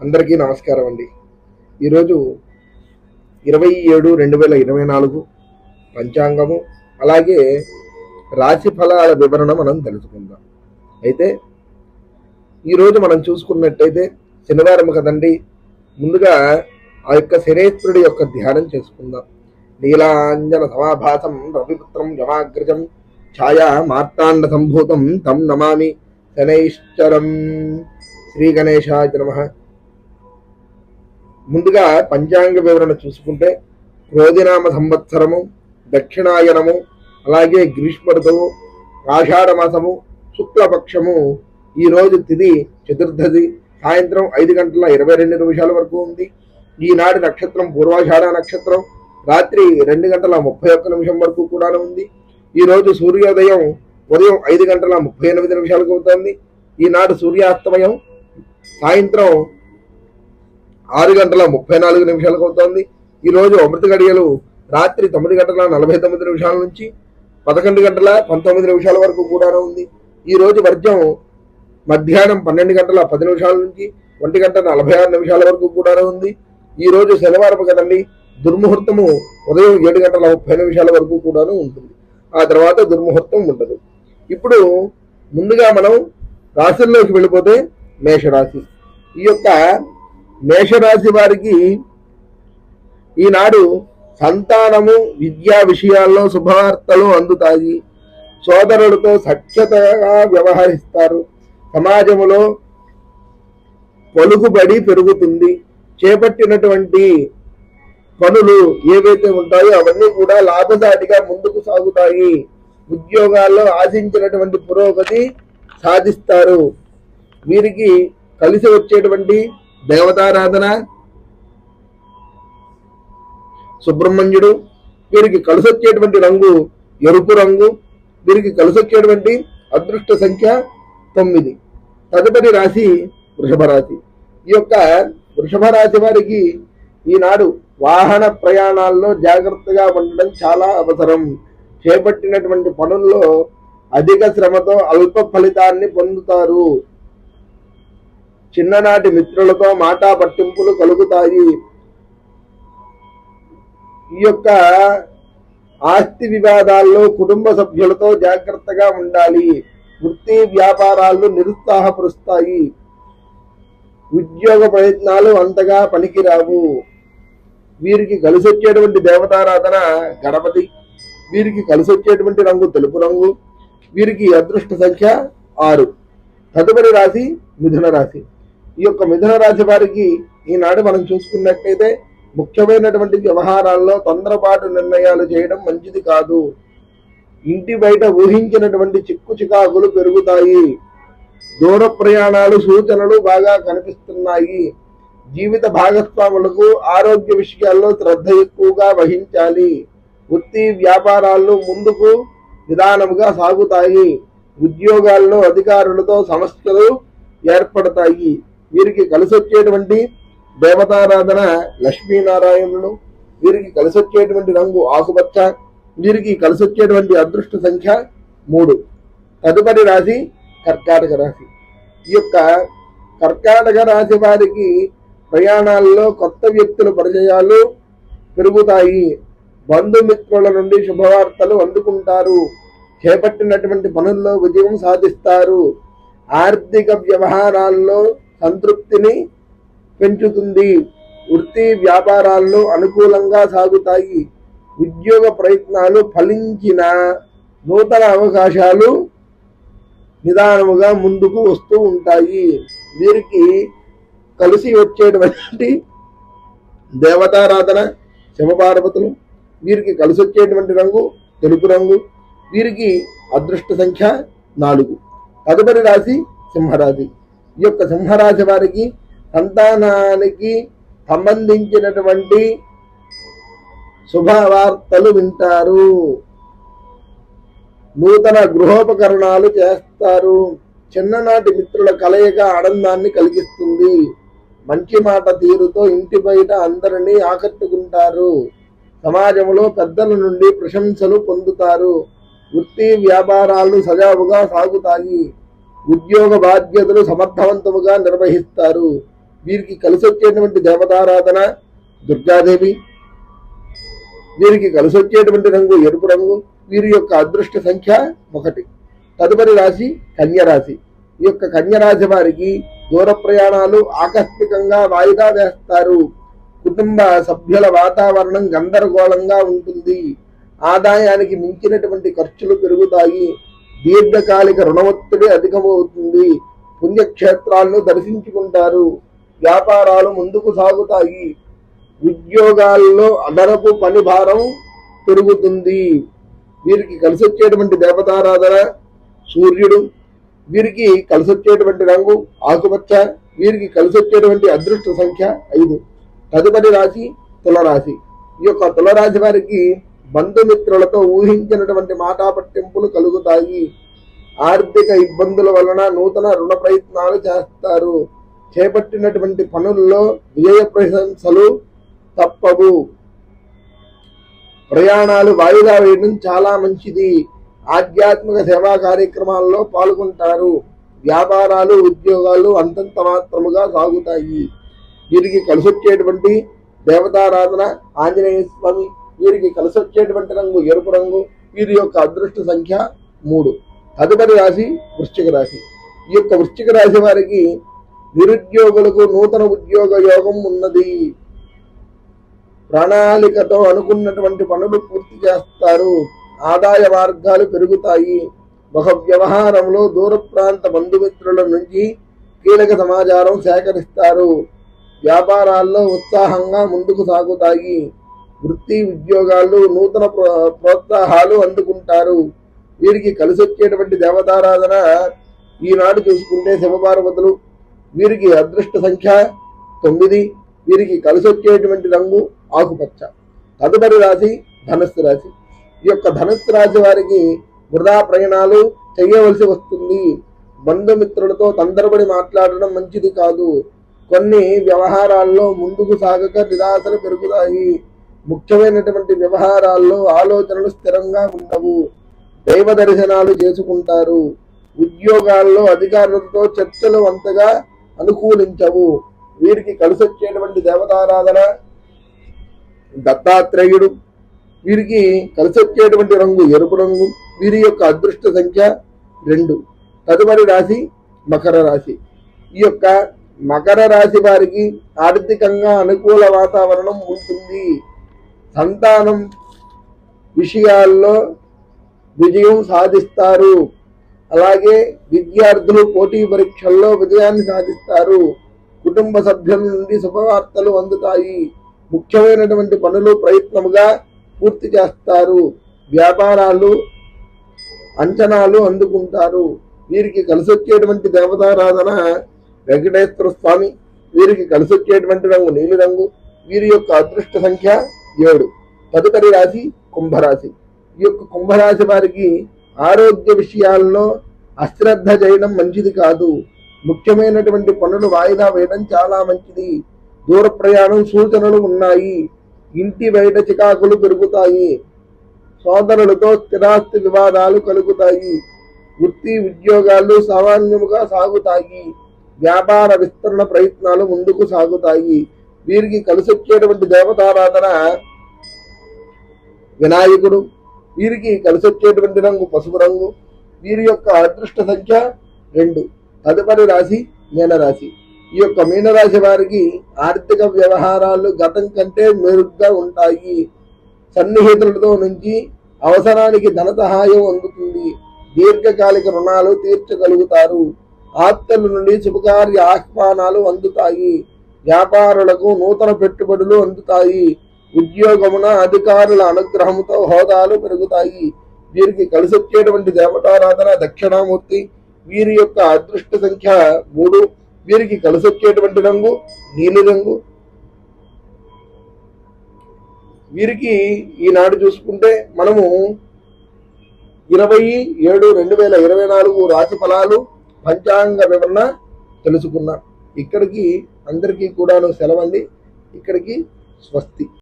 అందరికీ నమస్కారం అండి. ఈరోజు ఇరవై ఏడు రెండు వేల ఇరవై నాలుగు పంచాంగము అలాగే రాశి ఫలాల వివరణ మనం తెలుసుకుందాం. అయితే ఈరోజు మనం చూసుకున్నట్టయితే శనివారం కదండి ముందుగా ఆ యొక్క శనేశ్వరుడి యొక్క ధ్యానం చేసుకుందాం. నీలాంజన సమాభాసం రవిపుత్రం జమాగ్రజం ఛాయా మార్తాండ సంభూతం తం నమామి శనైశ్చరం. శ్రీ గణేశాయ నమ. ముందుగా పంచాంగ వివరణ చూసుకుంటే క్రోధినామ సంవత్సరము దక్షిణాయనము అలాగే గ్రీష్మ ఋతువు ఆషాఢ మాసము శుక్లపక్షము ఈరోజు తిది చతుర్థది సాయంత్రం ఐదు గంటల ఇరవై రెండు నిమిషాల వరకు ఉంది. ఈనాటి నక్షత్రం పూర్వాషాఢ నక్షత్రం రాత్రి రెండు గంటల ముప్పై ఒక్క నిమిషం వరకు కూడా ఉంది. ఈరోజు సూర్యోదయం ఉదయం ఐదు గంటల ముప్పై ఎనిమిది నిమిషాలకు అవుతుంది. ఈనాడు సూర్యాస్తమయం సాయంత్రం ఆరు గంటల ముప్పై నాలుగు నిమిషాలకు అవుతోంది ఈరోజు అమృత గడియలు రాత్రి తొమ్మిది గంటల నలభై తొమ్మిది నిమిషాల నుంచి పదకొండు గంటల పంతొమ్మిది నిమిషాల వరకు కూడా ఉంది. ఈ రోజు వర్జం మధ్యాహ్నం పన్నెండు గంటల పది నిమిషాల నుంచి ఒంటి గంట నలభై ఆరు నిమిషాల వరకు కూడా ఉంది. ఈరోజు శనివారం కదండి దుర్ముహూర్తము ఉదయం ఏడు గంటల ముప్పై నిమిషాల వరకు కూడా ఉంటుంది. ఆ తర్వాత దుర్ముహూర్తం ఉండదు. ఇప్పుడు ముందుగా మనం రాశుల్లోకి వెళ్ళిపోతే మేషరాశి. ఈ యొక్క మేషరాశి వారికి ఈనాడు సంతానము విద్యా విషయాల్లో శుభవార్తలు అందుతాయి. సోదరులతో సఖ్యతగా వ్యవహరిస్తారు. సమాజంలో పలుకుబడి పెరుగుతుంది. చేపట్టినటువంటి పనులు ఏవైతే ఉంటాయో అవన్నీ కూడా లాభసాటిగా ముందుకు సాగుతాయి. ఉద్యోగాల్లో ఆశించినటువంటి పురోగతి సాధిస్తారు. వీరికి కలిసి వచ్చేటువంటి దేవతారాధన సుబ్రహ్మణ్యుడు వీరికి కలిసొచ్చేటువంటి రంగు ఎరుపు రంగు వీరికి కలిసొచ్చేటువంటి అదృష్ట సంఖ్య తొమ్మిది. తదుపరి రాశి వృషభ రాశి. ఈ యొక్క వృషభ రాశి వారికి ఈనాడు వాహన ప్రయాణాల్లో జాగ్రత్తగా ఉండడం చాలా అవసరం. చేపట్టినటువంటి పనుల్లో అధిక శ్రమతో అల్ప ఫలితాన్ని పొందుతారు. చిన్ననాటి మిత్రులతో మాటా పట్టింపులు కలుగుతాయి. ఈ యొక్క ఆస్తి వివాదాల్లో కుటుంబ సభ్యులతో జాగ్రత్తగా ఉండాలి. వృత్తి వ్యాపారాలు నిరుత్సాహపరుస్తాయి. ఉద్యోగ ప్రయత్నాలు అంతగా పనికిరావు. వీరికి కలిసి వచ్చేటువంటి దేవతారాధన గణపతి వీరికి కలిసి వచ్చేటువంటి రంగు తెలుపు రంగు వీరికి అదృష్ట సంఖ్య ఆరు. తదుపరి రాశి మిథున రాశి. ఈ యొక్క మిథున రాశి వారికి ఈనాడు మనం చూసుకున్నట్టయితే ముఖ్యమైనటువంటి వ్యవహారాల్లో తొందరపాటు నిర్ణయాలు చేయడం మంచిది కాదు. ఇంటి బయట ఊహించినటువంటి చిక్కు చికాకులు పెరుగుతాయి. దూర ప్రయాణాలు సూచనలు బాగా కనిపిస్తున్నాయి. జీవిత భాగస్వాములకు ఆరోగ్య విషయాల్లో శ్రద్ధ ఎక్కువగా వహించాలి. వృత్తి వ్యాపారాలు ముందుకు నిదానముగా సాగుతాయి. ఉద్యోగాల్లో అధికారులతో సమస్యలు ఏర్పడతాయి. వీరికి కలిసి వచ్చేటువంటి దేవతారాధన లక్ష్మీనారాయణులు వీరికి కలిసి వచ్చేటువంటి రంగు ఆకుపచ్చ వీరికి కలిసి వచ్చేటువంటి అదృష్ట సంఖ్య మూడు. తదుపరి రాశి కర్కాటక రాశి. ఈ యొక్క కర్కాటక రాశి వారికి ప్రయాణాల్లో కొత్త వ్యక్తుల పరిచయాలు పెరుగుతాయి. బంధుమిత్రుల నుండి శుభవార్తలు అందుకుంటారు. చేపట్టినటువంటి పనుల్లో విజయం సాధిస్తారు. ఆర్థిక వ్యవహారాల్లో సంతృప్తిని పెంచుతుంది. వృత్తి వ్యాపారాల్లో అనుకూలంగా సాగుతాయి. ఉద్యోగ ప్రయత్నాలు ఫలించిన నూతన అవకాశాలు నిదానముగా ముందుకు వస్తూ ఉంటాయి. వీరికి కలిసి వచ్చేటువంటి దేవతారాధన శివపార్వతులు వీరికి కలిసి వచ్చేటువంటి రంగు తెలుపు రంగు వీరికి అదృష్ట సంఖ్య నాలుగు. తదుపరి రాశి సింహరాశి. ఈ యొక్క సింహరాశి వారికి సంతానానికి సంబంధించినటువంటి శుభవార్తలు వింటారు. నూతన గృహోపకరణాలు చేస్తారు. చిన్ననాటి మిత్రుల కలయిక ఆనందాన్ని కలిగిస్తుంది. మంచి మాట తీరుతో ఇంటి బయట అందరినీ ఆకట్టుకుంటారు. సమాజంలో పెద్దల నుండి ప్రశంసలు పొందుతారు. వృత్తి వ్యాపారాలు సజావుగా సాగుతాయి. ఉద్యోగ బాధ్యతలు సమర్థవంతముగా నిర్వహిస్తారు. వీరికి కలిసి వచ్చేటువంటి దేవతారాధన దుర్గాదేవి వీరికి కలిసి వచ్చేటువంటి రంగు ఎరుపు రంగు వీరి యొక్క అదృష్ట సంఖ్య ఒకటి. తదుపరి రాశి కన్యరాశి. ఈ యొక్క కన్యరాశి వారికి దూర ప్రయాణాలు ఆకస్మికంగా వాయిదా వేస్తారు. కుటుంబ సభ్యుల వాతావరణం గందరగోళంగా ఉంటుంది. ఆదాయానికి మించినటువంటి ఖర్చులు పెరుగుతాయి. దీర్ఘకాలిక రుణ ఒత్తిడి అధికమవుతుంది. పుణ్యక్షేత్రాలను దర్శించుకుంటారు. వ్యాపారాలు ముందుకు సాగుతాయి. ఉద్యోగాల్లో అదనపు పని భారం పెరుగుతుంది. వీరికి కలిసి వచ్చేటువంటి దేవతారాధన సూర్యుడు వీరికి కలిసి వచ్చేటువంటి రంగు ఆకుపచ్చ వీరికి కలిసి వచ్చేటువంటి అదృష్ట సంఖ్య ఐదు. తదుపరి రాశి తులరాశి. ఈ యొక్క తులరాశి వారికి బంధుమిత్రులతో ఊహించినటువంటి మాటా పట్టింపులు కలుగుతాయి. ఆర్థిక ఇబ్బందుల వలన నూతన రుణ ప్రయత్నాలు చేస్తారు. చేపట్టినటువంటి పనుల్లో విజయ ప్రశంసలు తప్పవు. ప్రయాణాలు వాయిదా వేయడం చాలా మంచిది. ఆధ్యాత్మిక సేవా కార్యక్రమాల్లో పాల్గొంటారు. వ్యాపారాలు ఉద్యోగాలు అంతంత మాత్రముగా సాగుతాయి. వీరికి కలిసొచ్చేటువంటి దేవతారాధన ఆంజనేయ స్వామి వీరికి కలిసొచ్చేటువంటి రంగు ఎరుపు రంగు వీరి యొక్క అదృష్ట సంఖ్య మూడు. తదుపరి రాశి వృశ్చిక రాశి. ఈ యొక్క వృశ్చిక రాశి వారికి నిరుద్యోగులకు నూతన ఉద్యోగ యోగం ఉన్నది. ప్రణాళికతో అనుకున్నటువంటి పనులు పూర్తి చేస్తారు. ఆదాయ మార్గాలు పెరుగుతాయి. ఒక వ్యవహారంలో దూర ప్రాంత బంధుమిత్రుల నుంచి కీలక సమాచారం సేకరిస్తారు. వ్యాపారాల్లో ఉత్సాహంగా ముందుకు సాగుతాయి. వృత్తి ఉద్యోగాలు నూతన ప్రోత్సాహాలు అందుకుంటారు. వీరికి కలిసి వచ్చేటువంటి దేవతారాధన ఈనాడు చూసుకుంటే శివపార్వతులు. వీరికి అదృష్ట సంఖ్య తొమ్మిది. వీరికి కలిసి వచ్చేటువంటి రంగు ఆకుపచ్చ. తదుపరి రాశి ధనస్సు రాశి. ఈ యొక్క ధనస్సు రాశి వారికి వృధా ప్రయాణాలు చేయవలసి వస్తుంది. బంధుమిత్రులతో తొందరపడి మాట్లాడడం మంచిది కాదు. కొన్ని వ్యవహారాల్లో ముందుకు సాగక నిరాశలు పెరుగుతాయి. ముఖ్యమైనటువంటి వ్యవహారాల్లో ఆలోచనలు స్థిరంగా ఉండవు. దైవ దర్శనాలు చేసుకుంటారు. ఉద్యోగాల్లో అధికారులతో చర్చలు అంతగా అనుకూలించవు. వీరికి కలిసొచ్చేటువంటి దేవతారాధన దత్తాత్రేయుడు వీరికి కలిసొచ్చేటువంటి రంగు ఎరుపు రంగు వీరి యొక్క అదృష్ట సంఖ్య రెండు. తదుపరి రాశి మకర రాశి. ఈ యొక్క మకర రాశి వారికి ఆర్థికంగా అనుకూల వాతావరణం ఉంటుంది. సంతానం విషయాల్లో విజయం సాధిస్తారు. అలాగే విద్యార్థులు పోటీ పరీక్షల్లో విజయాన్ని సాధిస్తారు. కుటుంబ సభ్యుల నుండి శుభవార్తలు అందుతాయి. ముఖ్యమైనటువంటి పనులు ప్రయత్నముగా పూర్తి చేస్తారు. వ్యాపారాలు అంచనాలు అందుకుంటారు. వీరికి కలిసొచ్చేటువంటి దేవతారాధన వెంకటేశ్వర స్వామి వీరికి కలిసొచ్చేటువంటి రంగు నీలి రంగు వీరి యొక్క అదృష్ట సంఖ్య ఏడు. తదుపరి రాశి కుంభరాశి. ఈ యొక్క కుంభరాశి వారికి ఆరోగ్య విషయాల్లో అశ్రద్ధ చేయడం మంచిది కాదు. ముఖ్యమైనటువంటి పనులు వాయిదా వేయడం చాలా మంచిది. దూర ప్రయాణం సూచనలు ఉన్నాయి. ఇంటి బయట చికాకులు పెరుగుతాయి. సోదరులతో స్థిరాస్తి వివాదాలు కలుగుతాయి. వృత్తి ఉద్యోగాలు సామాన్యముగా సాగుతాయి. వ్యాపార విస్తరణ ప్రయత్నాలు ముందుకు సాగుతాయి. వీరికి కలిసొచ్చేటువంటి దేవతారాధన వినాయకుడు వీరికి కలిసొచ్చేటువంటి రంగు పసుపు రంగు వీరి యొక్క అదృష్ట సంఖ్య రెండు. తదుపరి రాశి మీనరాశి. ఈ యొక్క మీనరాశి వారికి ఆర్థిక వ్యవహారాలు గతం కంటే మెరుగ్గా ఉంటాయి. సన్నిహితులతో నుంచి అవసరానికి ధన సహాయం అందుతుంది. దీర్ఘకాలిక రుణాలు తీర్చగలుగుతారు. ఆప్తుల నుండి శుభకార్య ఆహ్వానాలు అందుతాయి. వ్యాపారులకు నూతన పెట్టుబడులు అందుతాయి. ఉద్యోగమున అధికారుల అనుగ్రహంతో హోదాలు పెరుగుతాయి. వీరికి కలిసొచ్చేటువంటి దేవతారాధన దక్షిణామూర్తి వీరి యొక్క అదృష్ట సంఖ్య మూడు. వీరికి కలిసొచ్చేటువంటి రంగు నీలి రంగు. వీరికి ఈనాడు చూసుకుంటే మనము ఇరవై ఏడు రెండు వేల ఇరవై నాలుగు రాశి ఫలాలు పంచాంగ వివరణ తెలుసుకున్నాం. ఇక్కడికి అందరికీ కూడాను సెలవండి ఇక్కడికి స్వస్తి.